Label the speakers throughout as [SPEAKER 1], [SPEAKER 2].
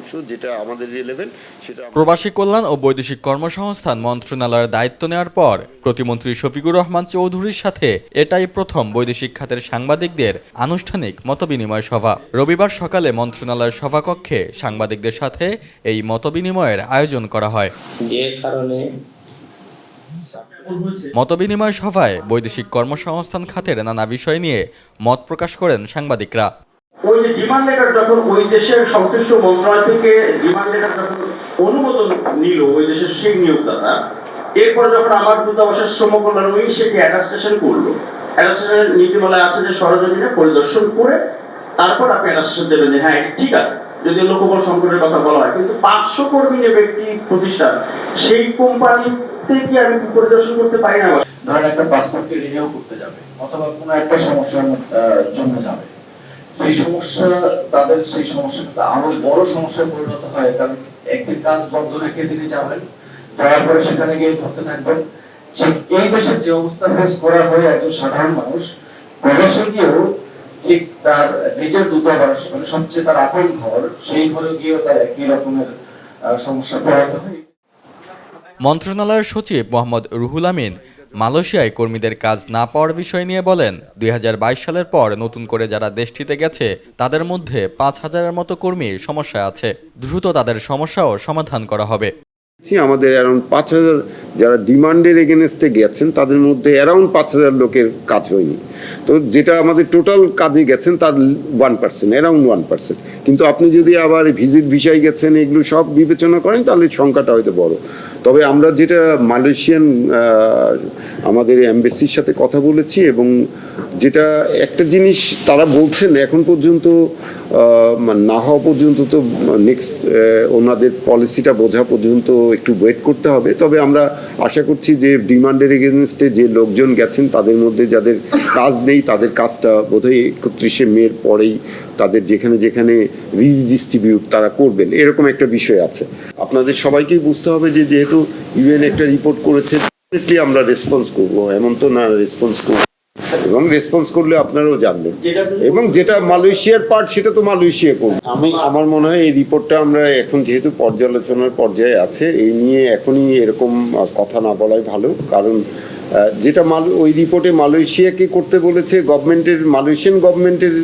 [SPEAKER 1] অংশ যেটা আমাদের রিলেভেন্ট সেটা
[SPEAKER 2] প্রবাসী কল্যাণ ও বৈদেশিক কর্মসংস্থান মন্ত্রণালয়ের দায়িত্ব নেওয়ার পর প্রতিমন্ত্রী শফিকুর রহমান চৌধুরীর সাথে এটাই প্রথম বৈদেশিক খাতের সাংবাদিকদের আনুষ্ঠানিক মতবিনিময় সভা। রবিবার সকালে মন্ত্রণালয়ের সভাকক্ষে সাংবাদিকদের সাথে এই মতবিনিময়ের আয়োজন করা হয়।
[SPEAKER 3] যে কারণে
[SPEAKER 2] মতবিনিময় সভায় বৈদেশিক কর্মসংস্থান খাতের নানা বিষয় নিয়ে মত প্রকাশ করেন সাংবাদিকরা।
[SPEAKER 4] ওই যে ডিমান্ড লেটার যখন ওই দেশের সংশ্লিষ্ট মন্ত্রণালয় থেকে ডিমান্ড লেটার যখন অনুমোদন নিল, ওই দেশের সেই নিয়োগদাতা, এরপর যখন আমার দূতাবাসের সেটি অ্যাডাস্টেশন করল অ্যাডাস্টেশনের নীতিমালায় আছে যে সরজমিনে পরিদর্শন করে তারপর আপনি অ্যাডাস্টেশন দেবেন যে হ্যাঁ ঠিক আছে। যদি লোকবল সংকটের কথা বলা হয়। কিন্তু পাঁচশো কর্মী যে ব্যক্তি প্রতিষ্ঠান সেই কোম্পানিতে কি আমি পরিদর্শন করতে পারি না?
[SPEAKER 5] ধরেন একটা পাসপোর্টকে রিনিউ করতে যাবে, অথবা কোনো একটা সমস্যার জন্য যাবে। সেই সমস্যা, তাদের সেই সমস্যাটা আরও বড় সমস্যায় পরিণত হয়। কারণ একটি কাজ বন্ধ রেখে তিনি যাবেন, যাওয়ার পরে সেখানে গিয়ে ধরতে থাকবেন। এই দেশের যে অবস্থা ফেস করা হয় একজন সাধারণ মানুষ, প্রবাসে গিয়েও ঠিক তার নিজের দূতাবাস মানে সবচেয়ে তার আপন ঘর, সেই ঘরে গিয়েও তার একই রকমের সমস্যা পোহাতে হয়।
[SPEAKER 2] মন্ত্রণালয়ের সচিব মোহাম্মদ রুহুল আমিন মালয়েশিয়ায় কর্মীদের কাজ না পাওয়ার বিষয় নিয়ে বলেন, দুই হাজার বাইশ সালের পর নতুন করে যারা দেশটিতে গেছে, তাদের মধ্যে পাঁচ হাজারের মতো কর্মী সমস্যা আছে। দ্রুত তাদের সমস্যাও সমাধান করা হবে।
[SPEAKER 1] আমাদের অ্যারাউন্ড পাঁচ হাজার যারা ডিমান্ডের এগেনস্টে গেছেন, তাদের মধ্যে অ্যারাউন্ড পাঁচ হাজার লোকের কাজ হয়নি। তো যেটা আমাদের টোটাল কাজে গেছেন তার one percent around one percent কিন্তু আপনি যদি আবার ভিজিট ভিসায় গেছেন, এগুলো সব বিবেচনা করেন, তাহলে সংখ্যাটা হয়তো বড়। তবে আমরা যেটা মালয়েশিয়ান আমাদের এমবেসির সাথে কথা বলেছি এবং যেটা একটা জিনিস তারা বলছেন, এখন পর্যন্ত মানে না হওয়া পর্যন্ত তো নেক্সট ওনাদের পলিসিটা বোঝা পর্যন্ত একটু ওয়েট করতে হবে। তবে আমরা আশা করছি যে ডিমান্ডের এগেনস্টে যে লোকজন গেছেন, তাদের মধ্যে যাদের কাজ নেই, তাদের কাজটা বোধহয় একত্রিশে মের পরেই তাদের যেখানে যেখানে রিডিস্ট্রিবিউট তারা করবেন, এরকম একটা বিষয় আছে। আপনাদের সবাইকেই বুঝতে হবে যে যেহেতু ইউএন একটা রিপোর্ট করেছে, definitely আমরা রেসপন্স করব, এমন তো না রেসপন্স করব। এবং রেসপন্স করলে আপনারাও জানবেন। এবং যেটা মালয়েশিয়ার পার্ট সেটা তো মালয়েশিয়া করবে। আমি, আমার মনে হয় এই রিপোর্টটা আমরা এখন যেহেতু পর্যালোচনার পর্যায়ে আছে, এই নিয়ে এখনই এরকম কথা না বলাই ভালো, কারণ যেটা মাল ওই রিপোর্টে মালয়েশিয়াকে করতে বলেছে গভর্নমেন্টের মালয়েশিয়ান গভর্নমেন্টের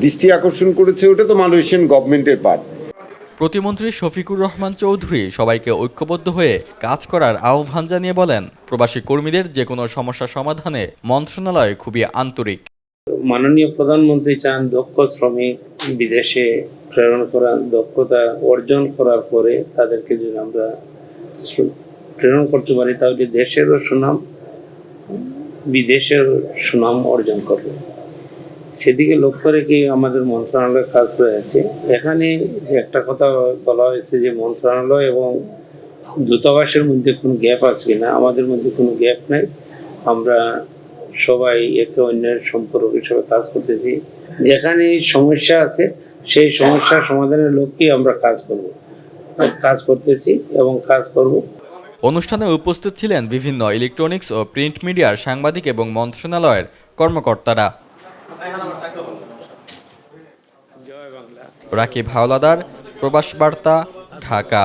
[SPEAKER 1] দৃষ্টি আকর্ষণ করেছে ওটা তো মালয়েশিয়ান গভর্নমেন্টের পার্ট
[SPEAKER 2] প্রতিমন্ত্রী শফিকুর রহমান চৌধুরী সবাইকে ঐক্যবদ্ধ হয়ে কাজ করার আহ্বান জানিয়ে বলেন প্রবাসী কর্মীদের যে কোনো সমস্যা সমাধানে মন্ত্রণালয় খুবই আন্তরিক।
[SPEAKER 3] মাননীয় প্রধানমন্ত্রী চান দক্ষ শ্রমিক বিদেশে প্রেরণ করার দক্ষতা অর্জন করার পরে তাদেরকে যদি আমরা প্রেরণ করতে পারি তাহলে দেশেরও সুনাম বিদেশের সুনাম অর্জন করবে সেদিকে লক্ষ্য রেখে আমাদের মন্ত্রণালয়ের কাজ করে আছে এখানে একটা কথা বলা হয়েছে যে, মন্ত্রণালয় এবং দূতাবাসের মধ্যে কোনো গ্যাপ আছে কিনা? আমাদের মধ্যে কোনো গ্যাপ নাই। আমরা সবাই একে অন্যের সম্পর্ক হিসেবে কাজ করতেছি। যেখানে সমস্যা আছে, সেই সমস্যা সমাধানের লক্ষ্যে আমরা কাজ করব। কাজ করতেছি এবং কাজ করব।
[SPEAKER 2] অনুষ্ঠানে উপস্থিত ছিলেন বিভিন্ন ইলেকট্রনিক্স ও প্রিন্ট মিডিয়ার সাংবাদিক এবং মন্ত্রণালয়ের কর্মকর্তারা। রাকিব হাওলাদার, প্রবাস বার্তা, ঢাকা।